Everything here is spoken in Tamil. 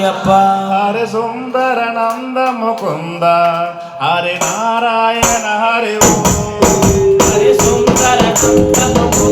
ஹரி சுந்தர நந்த முகுந்த ஹரி நாராயண ஹரி ஓ ஹரி சுந்தர நந்த முகுந்த